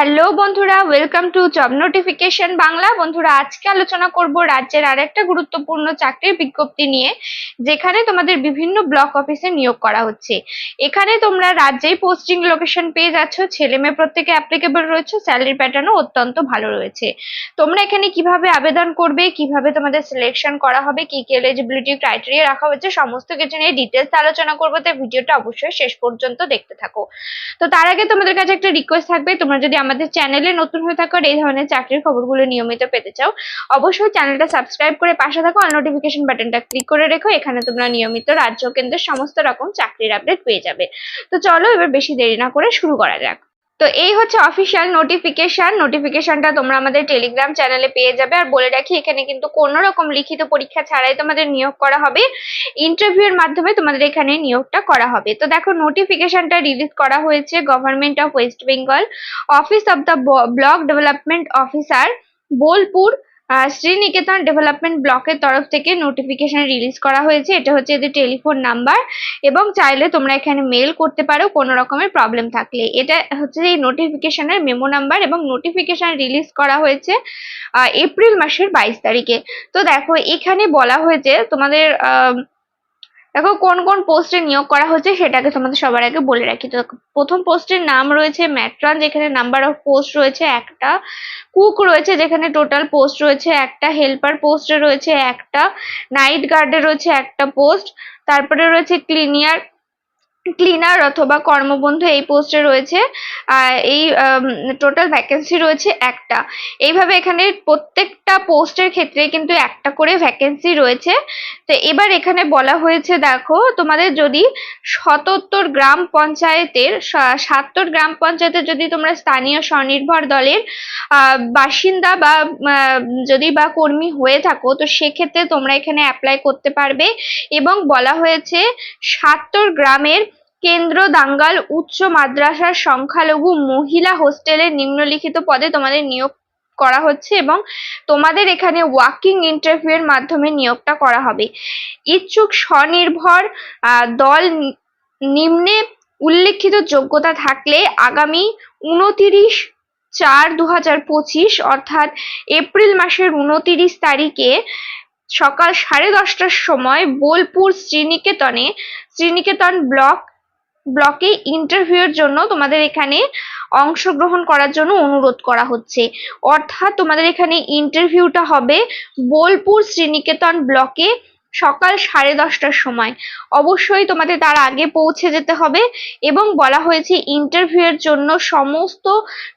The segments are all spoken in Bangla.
হ্যালো বন্ধুরা welcome to job notification Bangla. বন্ধুরা, আজকে আলোচনা করব রাজ্যের আরেকটা গুরুত্বপূর্ণ চাকরির বিজ্ঞপ্তি নিয়ে, যেখানে তোমাদের বিভিন্ন ব্লক অফিসে নিয়োগ করা হচ্ছে। এখানে তোমরা রাজ্যেই পোস্টিং লোকেশন পেয়ে যাচ্ছ, ছেলে মেয়ে প্রত্যেকে অ্যাপ্লিকেবল রয়েছে স্যালারি প্যাটার্নও অত্যন্ত ভালো রয়েছে। তোমরা এখানে কীভাবে আবেদন করবে, কীভাবে তোমাদের সিলেকশন করা হবে, কি কি এলিজিবিলিটি ক্রাইটেরিয়া রাখা হয়েছে, সমস্ত কিছু নিয়ে ডিটেলস আলোচনা করব, তাই ভিডিওটা অবশ্যই শেষ পর্যন্ত দেখতে থাকো। তো তার আগে তোমাদের কাছে একটা রিকোয়েস্ট থাকবে, তোমরা যদি আমাদের চ্যানেলে নতুন হয়ে থাকার এই ধরনের চাকরির খবরগুলো নিয়মিত পেতে চাও, অবশ্যই চ্যানেলটা সাবস্ক্রাইব করে পাশে থাকো আর নোটিফিকেশন বাটনটা ক্লিক করে রেখো, এখানে তোমরা নিয়মিত রাজ্য কেন্দ্রের সমস্ত রকম চাকরির আপডেট পেয়ে যাবে। তো চলো এবার বেশি দেরি না করে শুরু করা যাক। তো এই হচ্ছে অফিসিয়াল নোটিফিকেশন নোটিফিকেশনটা তোমরা আমাদের টেলিগ্রাম চ্যানেলে পেয়ে যাবে। আর বলে রাখি, এখানে কিন্তু কোনো রকম লিখিত পরীক্ষা ছাড়াই তোমাদের নিয়োগ করা হবে। ইন্টারভিউর মাধ্যমে তোমাদের এখানে নিয়োগটা করা হবে। তো দেখো নোটিফিকেশনটা রিলিজ করা হয়েছে government of West Bengal office of the block development officer Bolpur Sriniketan development ব্লকের তরফ থেকে নোটিফিকেশন রিলিজ করা হয়েছে। এটা হচ্ছে এদের টেলিফোন নাম্বার এবং চাইলে তোমরা এখানে মেল করতে পারো, কোনো রকমের প্রবলেম থাকলে। এটা হচ্ছে এই নোটিফিকেশনের মেমো নাম্বার এবং নোটিফিকেশন রিলিজ করা হয়েছে এপ্রিল মাসের বাইশ তারিখে। তো দেখো, এখানে বলা হয়েছে তোমাদের দেখো কোন কোন পোস্টে নিয়োগ করা হচ্ছে সেটাকে তোমাদের সবার আগে বলে রাখি। তো প্রথম পোস্টের নাম রয়েছে ম্যাট্রান, যেখানে নাম্বার অফ পোস্ট রয়েছে একটা। কুক রয়েছে, যেখানে টোটাল পোস্ট রয়েছে একটা। হেল্পার পোস্টে রয়েছে একটা। নাইট গার্ডে রয়েছে একটা পোস্ট তারপরে রয়েছে ক্লিনিয়ার ক্লিনার অথবা কর্মবন্ধু এই পোস্টে রয়েছে। এই টোটাল ভ্যাকেন্সি রয়েছে একটা। এইভাবে এখানে প্রত্যেকটা পোস্টের ক্ষেত্রে কিন্তু একটা করে ভ্যাকেন্সি রয়েছে। তো এবার এখানে বলা হয়েছে, দেখো, তোমাদের যদি সতত্তর গ্রাম পঞ্চায়েতের সাত্তর গ্রাম পঞ্চায়েতের যদি তোমরা স্থানীয় স্বনির্ভর দলের বাসিন্দা বা যদি বা কর্মী হয়ে থাকো, তো সেক্ষেত্রে তোমরা এখানে অ্যাপ্লাই করতে পারবে। এবং বলা হয়েছে, সাত্তর গ্রামের কেন্দ্র দাঙ্গাল উচ্চ মাদ্রাসার সংখ্যালঘু মহিলা হোস্টেলে নিম্নলিখিত পদে তোমাদের নিয়োগ করা হচ্ছে এবং তোমাদের এখানে ওয়াকিং ইন্টারভিউ এর মাধ্যমে নিয়োগটা করা হবে। ইচ্ছুক স্বনির্ভর দল নিম্নে উল্লেখিত যোগ্যতা থাকলে আগামী উনতিরিশ চার দু হাজার পঁচিশ অর্থাৎ এপ্রিল মাসের উনতিরিশ তারিখে সকাল সাড়ে দশটার সময় বোলপুর শ্রীনিকেতনে, শ্রীনিকেতন ব্লক ব্লকে ইন্টারভিউয়ের জন্য তোমাদের এখানে অংশগ্রহণ করার জন্য অনুরোধ করা হচ্ছে। অর্থাৎ তোমাদের এখানে ইন্টারভিউটা হবে বোলপুর শ্রীনিকেতন ব্লকে সকাল সাড়ে দশটার সময়। অবশ্যই তোমাদের তার আগে পৌঁছে যেতে হবে এবং বলা হয়েছে ইন্টারভিউ এর জন্য সমস্ত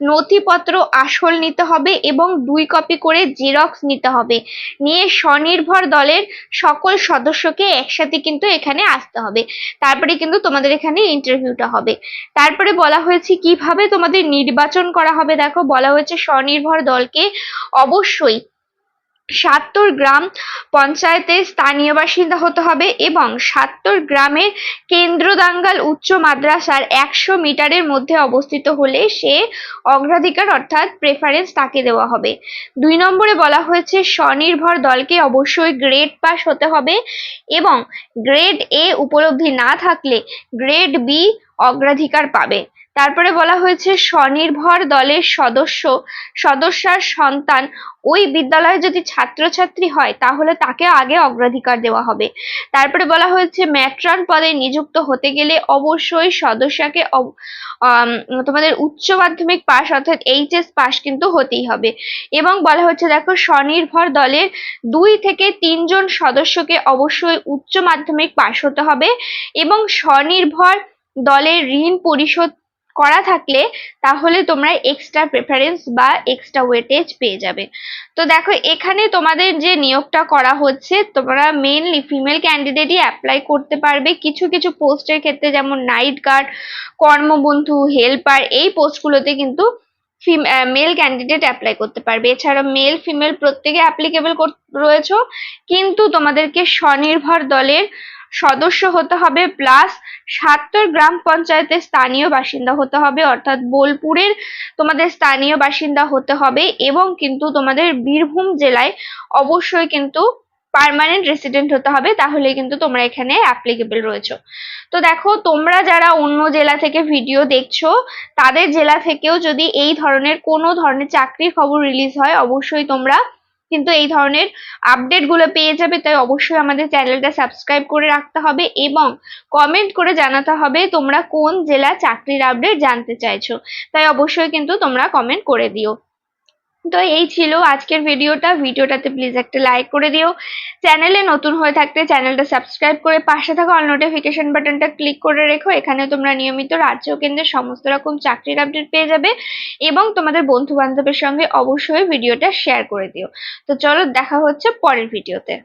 নথিপত্র আসল নিতে হবে এবং দুই কপি করে জেরক্স নিতে হবে। নিয়ে স্বনির্ভর দলের সকল সদস্যকে একসাথে কিন্তু এখানে আসতে হবে। তারপরে কিন্তু তোমাদের এখানে ইন্টারভিউটা হবে। তারপরে বলা হয়েছে কীভাবে তোমাদের নির্বাচন করা হবে? দেখো, বলা হয়েছে স্বনির্ভর দলকে অবশ্যই সাত্তর গ্রাম পঞ্চায়েতের স্থানীয় বাসিন্দা হতে হবে এবং সাত্তর গ্রামের কেন্দ্রদাঙ্গাল উচ্চ মাদ্রাসার একশো মিটারের মধ্যে অবস্থিত হলে সে অগ্রাধিকার অর্থাৎ প্রেফারেন্স তাকে দেওয়া হবে। দুই নম্বরে বলা হয়েছে, স্বনির্ভর দলকে অবশ্যই গ্রেড পাস হতে হবে এবং গ্রেড এ উপলব্ধি না থাকলে গ্রেড বি অগ্রাধিকার পাবে। তারপরে বলা হয়েছে, স্বনির্ভর দলের সদস্য, সদস্যার সন্তান ওই বিদ্যালয়ে যদি ছাত্রছাত্রী হয়, তাহলে তাকে আগে অগ্রাধিকার দেওয়া হবে। তারপরে বলা হয়েছে, ম্যাট্রন পদে নিযুক্ত হতে গেলে অবশ্যই সদস্যকে তোমাদের উচ্চ মাধ্যমিক পাস অর্থাৎ এইচএস পাস কিন্তু হতেই হবে। এবং বলা হচ্ছে দেখো, স্বনির্ভর দলের দুই থেকে তিনজন সদস্যকে অবশ্যই উচ্চ মাধ্যমিক পাস হতে হবে এবং স্বনির্ভর দলের ঋণ পরিশোধ করা থাকলে তাহলে তোমরা এক্সট্রা প্রেফারেন্স বা এক্সট্রা ওয়েটেজ পেয়ে যাবে। তো দেখো, এখানে তোমাদের যে নিয়োগটা করা হচ্ছে, তোমরা মেনলি ফিমেল ক্যান্ডিডেটই অ্যাপ্লাই করতে পারবে। কিছু কিছু পোস্টের ক্ষেত্রে যেমন নাইট গার্ড কর্মবন্ধু হেল্পার এই পোস্টগুলোতে কিন্তু মেল ক্যান্ডিডেট অ্যাপ্লাই করতে পারবে। এছাড়া মেল ফিমেল প্রত্যেকে অ্যাপ্লিকেবল রয়েছে, কিন্তু তোমাদেরকে স্বনির্ভর দলের সদস্য হতে হবে প্লাস সাত্তর গ্রাম পঞ্চায়েতের স্থানীয় বাসিন্দা হতে হবে, অর্থাৎ বোলপুরের তোমাদের স্থানীয় বাসিন্দা হতে হবে এবং কিন্তু তোমাদের বীরভূম জেলায় অবশ্যই কিন্তু পার্মানেন্ট রেসিডেন্ট হতে হবে, তাহলে কিন্তু তোমরা এখানে অ্যাপ্লিকেবল রয়েছে। তো দেখো, তোমরা যারা অন্য জেলা থেকে ভিডিও দেখছ, তাদের জেলা থেকেও যদি এই ধরনের কোনো ধরনের চাকরির খবর রিলিজ হয়, অবশ্যই তোমরা কিন্তু এই ধরনের আপডেটগুলো পেয়ে যাবে, তাই অবশ্যই আমাদের চ্যানেলটা সাবস্ক্রাইব করে রাখতে হবে এবং কমেন্ট করে জানাতে হবে তোমরা কোন জেলা চাকরির আপডেট জানতে চাইছো। তাই অবশ্যই কিন্তু তোমরা কমেন্ট করে দিও। তো এই ছিল আজকের ভিডিওটা। ভিডিওটাতে প্লিজ একটা লাইক করে দিও। চ্যানেলে নতুন হয়ে থাকতে চ্যানেলটা সাবস্ক্রাইব করে পাশে থাকা অল নোটিফিকেশন বাটনটা ক্লিক করে রেখো। এখানে তোমরা নিয়মিত রাজ্য কেন্দ্রের সমস্ত রকম চাকরির আপডেট পেয়ে যাবে এবং তোমাদের বন্ধু বান্ধবের সঙ্গে অবশ্যই ভিডিওটা শেয়ার করে দিও। তো চলো দেখা হচ্ছে পরের ভিডিওতে